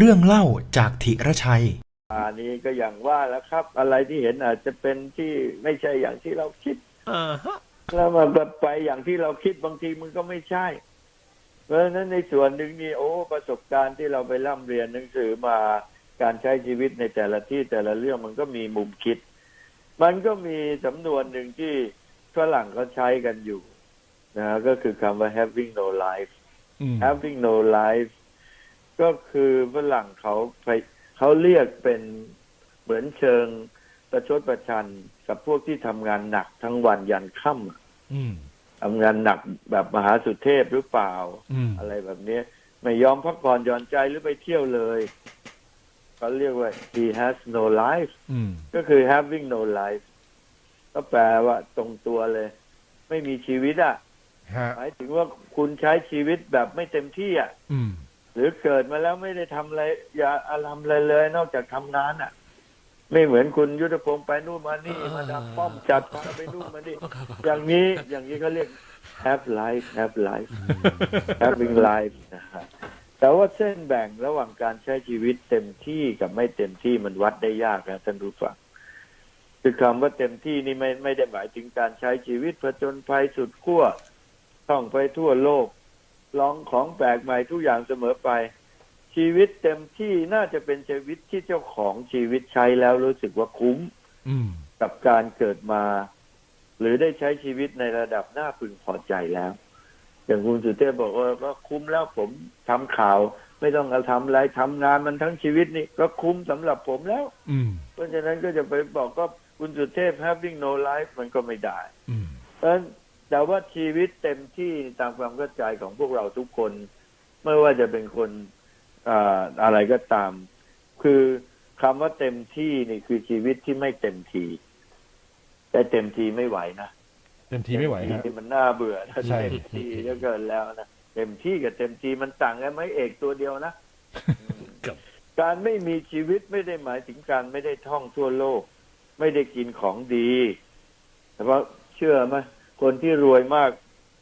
เรื่องเล่าจากธิรชัย อันนี้ก็อย่างว่าแล้วครับ อะไรที่เห็นอาจจะเป็นที่ไม่ใช่อย่างที่เราคิดอ่าฮะแล้วมันไปอย่างที่เราคิดบางทีมันก็ไม่ใช่ เพราะฉะนั้นในส่วนหนึ่งนี่โอ้ประสบการณ์ที่เราไปร่ำเรียนหนังสือมาการใช้ชีวิตในแต่ละที่แต่ละเรื่องมันก็มีมุมคิด มันก็มีสำนวนหนึ่งที่ฝรั่งเขาใช้กันอยู่นะก็คือคำว่า having no life อืม having no life ก็คือฝรั่งเขาไปเขาเรียกเป็นเหมือนเชิงประชดประชันกับพวกที่ทำงานหนักทั้งวันยันค่ำอะอืมทำงานหนักแบบมหาสุเทพหรือเปล่าอืมอะไรแบบนี้ไม่ยอมพักผ่อนหย่อนใจหรือไปเที่ยวเลยเขาเรียกว่า he has no life อืมก็คือ having no life ก็แปลว่าตรงตัวเลย ไม่มีชีวิตอะฮะหมายถึงว่าคุณใช้ชีวิตแบบไม่เต็มที่อะอืมห รือเกิดมาแล้วไม่ได้ทำอะไร อย่าอาทำอะไรเลย นอกจากทำงานอะ ไม่เหมือนคุณยุทธพงศ์ไปนู่นมานี่ มาดักป้อมจัดพาไปนู่นมานี่อย่างนี้อย่างนี้เขาเรียก have life have life having life นะฮะแต่ว่าเส้นแบ่งระหว่างการใช้ชีวิตเต็มที่กับไม่เต็มที่มันวัดได้ยากนะท่านผู้ฟังคือคำว่าเต็มที่นี่ไม่ไม่ได้หมายถึงการใช้ชีวิตผจญภัยสุดขั้วท่องไปทั่วโลก ลองของแปลกใหม่ทุกอย่างเสมอไป ชีวิตเต็มที่น่าจะเป็นชีวิตที่เจ้าของชีวิตใช้แล้วรู้สึกว่าคุ้มอืมกับการเกิดมา หรือได้ใช้ชีวิตในระดับน่าพึงพอใจแล้ว อย่างคุณสุเทพบอกว่าก็คุ้มแล้วผมทำข่าว ไม่ต้องเอาทำอะไรทำงานมันทั้งชีวิตนี่ก็คุ้มสำหรับผมแล้ว อืมเพราะฉะนั้นก็จะไปบอกก็คุณสุเทพ having no life มันก็ไม่ได้อืมเพราะฉะนั้น แต่ว่าชีวิตเต็มที่ตามความเข้าใจของพวกเราทุกคน ไม่ว่าจะเป็นคนอ่าอะไรก็ตาม คือคำว่าเต็มที่นี่คือชีวิตที่ไม่เต็มที แต่เต็มทีไม่ไหวนะเต็มทีไม่ไหวเต็ฮะทีมันน่าเบื่อนะใช่เต็มทีก็เกินแล้วนะเต็มที่กับเต็มทีมันต่างกันไหมเอกตัวเดียวนะครับการไม่มีชีวิตไม่ได้หมายถึงการไม่ได้ท่องทั่วโลก ไม่ได้กินของดี แต่ว่าเชื่อไหม คนที่รวยมาก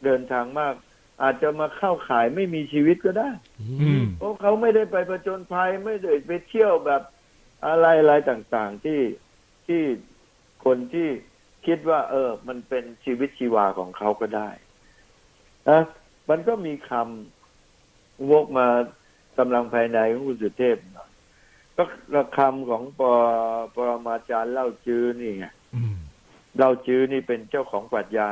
เดินทางมาก อาจจะมาเข้าขายไม่มีชีวิตก็ได้อืมเพราะเขาไม่ได้ไปประจนภัยไม่ได้ไปเที่ยวแบบอะไรอะไรต่างๆที่ที่คนที่คิดว่า เออ มันเป็นชีวิตชีวาของเขาก็ได้นะมันก็มีคำวกมากำลังภายในของคุณสุเทพหน่อยก็คำของปปรมาจารย์เล่าจื้อนี่ไงอืม เล่าจื้อนี่เป็นเจ้าของปรัชญา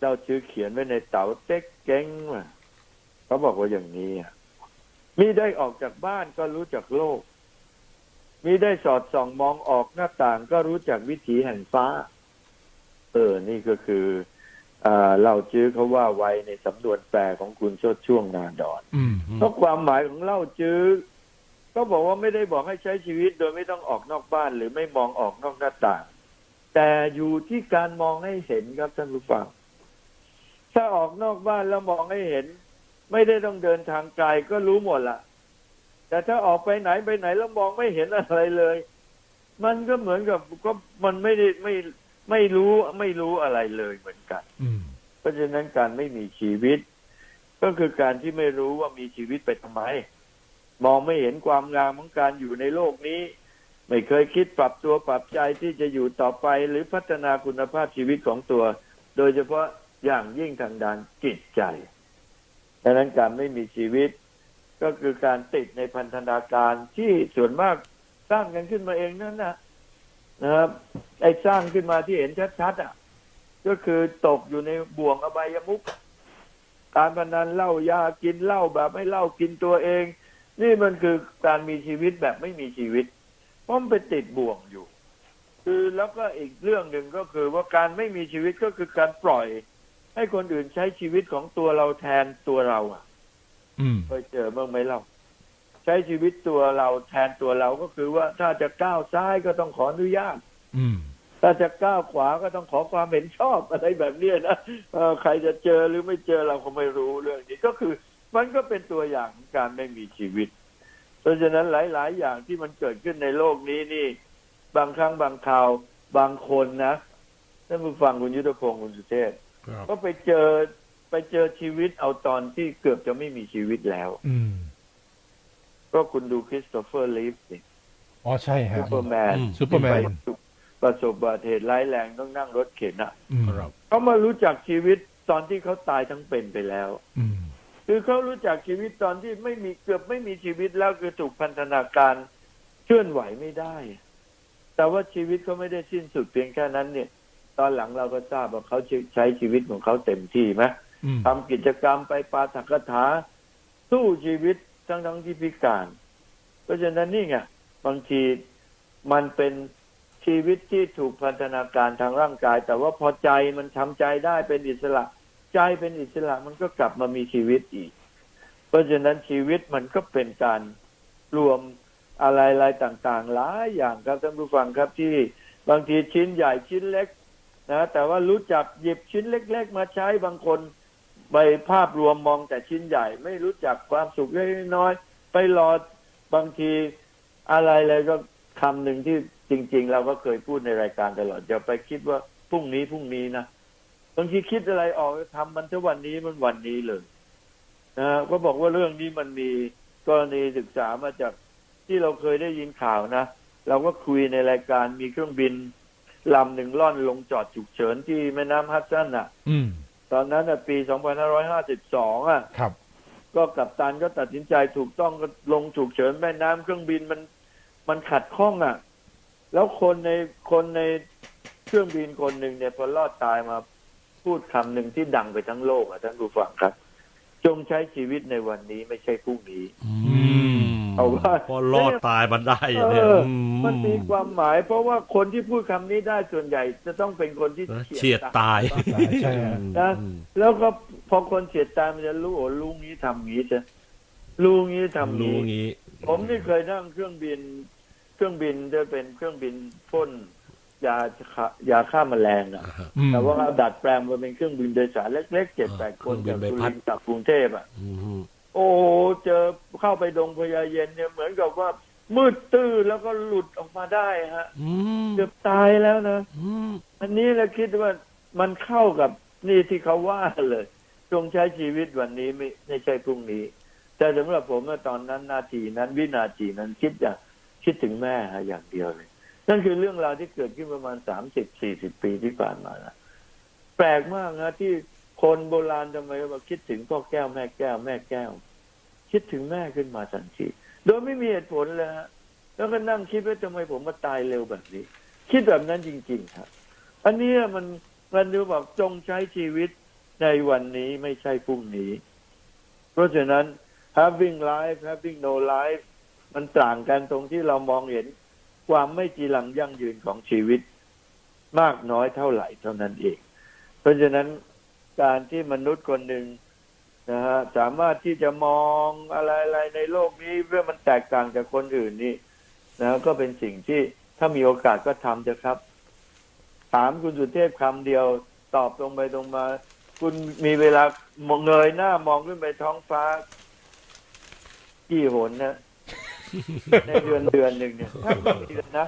เล่าจื้อเขียนไว้ในเต๋าเต็กเก้งว่ะเขาบอกว่าอย่างนี้อะมีได้ออกจากบ้านก็รู้จักโลกมีได้สอดส่องมองออกหน้าต่างก็รู้จักวิถีแห่งฟ้า เออ นี่ก็คืออ่าเล่าจื้อเขาว่าไว้ในสำนวนแปลของคุณโชดช่วงนาดอนอืมเพราะความหมายของเล่าจื้อ ก็บอกว่าไม่ได้บอกให้ใช้ชีวิตโดยไม่ต้องออกนอกบ้านหรือไม่มองออกนอกหน้าต่าง แต่อยู่ที่การมองให้เห็นครับท่านผู้ฟังถ้าออกนอกบ้านแล้วมองให้เห็น ไม่ได้ต้องเดินทางไกลก็รู้หมดละแต่ถ้าออกไปไหนไปไหนแล้วมองไม่เห็นอะไรเลย มันก็เหมือนกับก็มันไม่ได้ไม่ไม่รู้ไม่รู้อะไรเลยเหมือนกันอืมเพราะฉะนั้นการไม่มีชีวิต ก็คือการที่ไม่รู้ว่ามีชีวิตไปทำไม มองไม่เห็นความงามของการอยู่ในโลกนี้ ไม่เคยคิดปรับตัวปรับใจที่จะอยู่ต่อไปหรือพัฒนาคุณภาพชีวิตของตัว โดยเฉพาะอย่างยิ่งทางด้านจิตใจดังนั้นการไม่มีชีวิต ก็คือการติดในพันธนาการที่ส่วนมากสร้างกันขึ้นมาเองนั่นนะนะครับไอ้สร้างขึ้นมาที่เห็นชัดๆอะ ก็คือตกอยู่ในบ่วงอบายมุขการพนันเหล้ายากินเหล้าแบบไม่เหล้ากินตัวเอง นี่มันคือการมีชีวิตแบบไม่มีชีวิต เพราะมันไปติดบ่วงอยู่ คือแล้วก็อีกเรื่องหนึ่งก็คือว่าการไม่มีชีวิตก็คือการปล่อย ให้คนอื่นใช้ชีวิตของตัวเราแทนตัวเรา อะ อืมเคยเจอบ้างไหมเราใช้ชีวิตตัวเราแทนตัวเราก็คือว่าถ้าจะก้าวซ้ายก็ต้องขออนุญาต อืมถ้าจะก้าวขวาก็ต้องขอความเห็นชอบอะไรแบบเนี้ยนะเอ่อใครจะเจอหรือไม่เจอเราก็ไม่รู้เรื่องนี้ก็คือ มันก็เป็นตัวอย่างของการไม่มีชีวิต เพราะฉะนั้นหลาย ๆ อย่างที่มันเกิดขึ้นในโลกนี้นี่ บางครั้งบางคราวบางคนนะท่านผู้ฟังคุณยุทธพงศ์คุณสุเทพครับก็ไปเจอไปเจอชีวิตเอาตอนที่เกือบจะไม่มีชีวิตแล้ว อืมก็คุณดูคริสโตเฟอร์ลีฟสิอ๋อใช่ฮะซูเปอร์แมนอืมซูเปอร์แมนที่ไปประสบอุบัติเหตุร้ายแรงต้องนั่งรถเข็นอะอืมครับเขามารู้จักชีวิตตอนที่เขาตายทั้งเป็นไปแล้ว อืม คือเขารู้จักชีวิตตอนที่ไม่มีเกือบไม่มีชีวิตแล้วคือถูกพันธนาการเคลื่อนไหวไม่ได้ แต่ว่าชีวิตเขาไม่ได้สิ้นสุดเพียงแค่นั้นเนี่ย ตอนหลังเราก็ทราบว่าเขาใช้ชีวิตของเขาเต็มที่ไหมอืมทำกิจกรรมไปปาฐกถาสู้ชีวิตทั้งทั้งที่พิการ เพราะฉะนั้นนี่ไงบางทีมันเป็นชีวิตที่ถูกพันธนาการทางร่างกาย แต่ว่าพอใจมันทำใจได้เป็นอิสระ ใจเป็นอิสระมันก็กลับมามีชีวิตอีก เพราะฉะนั้นชีวิตมันก็เป็นการรวมอะไรๆต่างๆหลายอย่างครับท่านผู้ฟังครับที่บางทีชิ้นใหญ่ชิ้นเล็กนะแต่ว่ารู้จักหยิบชิ้นเล็ก ๆ มาใช้บางคนไปภาพรวมมองแต่ชิ้นใหญ่ ไม่รู้จักความสุขเล็กน้อย ไปรอบางทีอะไรเลยก็คำหนึ่งที่จริง ๆ เราก็เคยพูดในรายการตลอดอย่าไปคิดว่าพรุ่งนี้พรุ่งนี้นะ บางทีคิดอะไรออกทำมันถ้าวันนี้มันวันนี้เลยนะก็บอกว่าเรื่องนี้มันมีกรณีศึกษามาจากที่เราเคยได้ยินข่าวนะเราก็คุยในรายการมีเครื่องบินลำหนึ่งล่อนลงจอดฉุกเฉินที่แม่น้ำฮัดสันอะอืมตอนนั้นน่ะปี 2552 อะครับ ก็กัปตันก็ตัดสินใจถูกต้องก็ลงฉุกเฉินแม่น้ำเครื่องบินมันมันขัดข้องอะ แล้วคนในคนในเครื่องบินคนหนึ่งเนี่ยพอรอดตายมา พูดคำหนึ่งที่ดังไปทั้งโลกอะท่านผู้ฟังครับ จงใช้ชีวิตในวันนี้ไม่ใช่พรุ่งนี้อืมเอาว่าพอรอดตายมันได้อย่างเอเนี้ยออืมันมีความหมาย เพราะว่าคนที่พูดคำนี้ได้ส่วนใหญ่ จะต้องเป็นคนที่เฉียดตายใช่ฮะนะอืมแล้วก็พอคนเฉียดตายมันจะรู้โอ้ลุงนี้ทำงี้จะลุงนี้ทำรู้งี้งี้ ผมนี่เคยนั่งเครื่องบิน เครื่องบินจะเป็นเครื่องบินพ่น ยาฆ่ายาฆ่าแมลงอะอืมแต่ว่าดัดแปลงมาเป็นเครื่องบินโดยสารเล็กๆเจ็ดแปดคนเครื่จาอกงบินใบสุพัริดนทร์จากกรุงเทพอะอืมโอ้โหเจอเข้าไปดงพญาเย็นเนี่ยเหมือนกับว่า มืดตื้อแล้วก็หลุดออกมาได้ฮะอืมเกือบตายแล้วนะอืมอันนี้เราคิดว่ามันเข้ากับนี่ที่เขาว่าเลยจงใช้ชีวิตวันนี้ไม่ไม่ใช่พรุ่งนี้ แต่สำหรับผมว่าตอนนั้นนาทีนั้นวินาทีนั้นคิดอย่างคิดถึงแม่ฮะอย่างเดียวเลย นั่นคือเรื่องราวที่เกิดขึ้นประมาณสามสิบสี่สิบปีที่ผ่านมานะแปลกมากนะที่คนโบราณทำไมว่าคิดถึงพ่อแก้วแม่แก้วแม่แก้ว คิดถึงแม่ขึ้นมาทันทีโดยไม่มีเหตุผลเลยฮะแล้วก็นั่งคิดว่าทำไมผมมาตายเร็วแบบนี้ คิดแบบนั้นจริงๆครับอันนี้มันมันดูแบบจงใช้ชีวิตในวันนี้ไม่ใช่พรุ่งนี้ เพราะฉะนั้น having life having no life มันต่างกันตรงที่เรามองเห็น ความไม่จีรังยั่งยืนของชีวิตมากน้อยเท่าไหร่เท่านั้นเอง เพราะฉะนั้นการที่มนุษย์คนหนึ่งนะฮะสามารถที่จะมองอะไรๆในโลกนี้เพื่อมันแตกต่างจากคนอื่นนี่นะก็เป็นสิ่งที่ถ้ามีโอกาสก็ทำเถอะครับ ถามคุณสุเทพคำเดียว ตอบตรงไปตรงมา คุณมีเวลาเงยหน้ามองขึ้นไปท้องฟ้า กี่หนนะ ในเดือนเดือนหนึ่งเนี่ยถ้าไม่เดือนนะ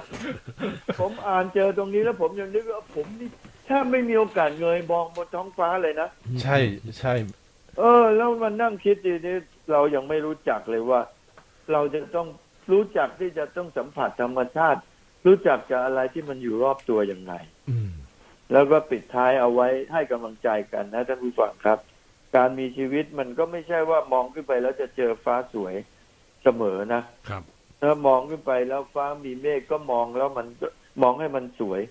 ผมอ่านเจอตรงนี้แล้วผมยังนึกว่าผมนี่ถ้าไม่มีโอกาสเงยมองบนท้องฟ้าเลยนะ ใช่ใช่ เออ แล้วมันนั่งคิดดีนี่เรายังไม่รู้จักเลยว่า เราจะต้องรู้จักที่จะต้องสัมผัสธรรมชาติ รู้จักจะอะไรที่มันอยู่รอบตัวยังไงอืมแล้วก็ปิดท้ายเอาไว้ให้กำลังใจกันนะท่านผู้ฟังครับ การมีชีวิตมันก็ไม่ใช่ว่ามองขึ้นไปแล้วจะเจอฟ้าสวย เสมอนะครับ ถ้ามองขึ้นไปแล้วฟ้ามีเมฆก็มองแล้วมันก็มองให้มันสวย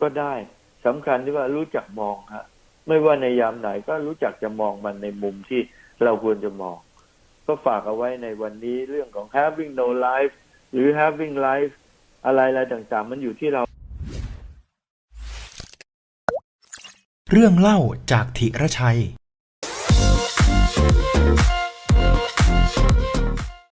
ก็ได้สำคัญที่ว่ารู้จักมองฮะไม่ว่าในยามไหนก็รู้จักจะมองมันในมุมที่เราควรจะมอง ก็ฝากเอาไว้ในวันนี้เรื่องของ having no life หรือ having life อะไรอะไรต่างๆ มันอยู่ที่เรา เรื่องเล่าจากธิรชัย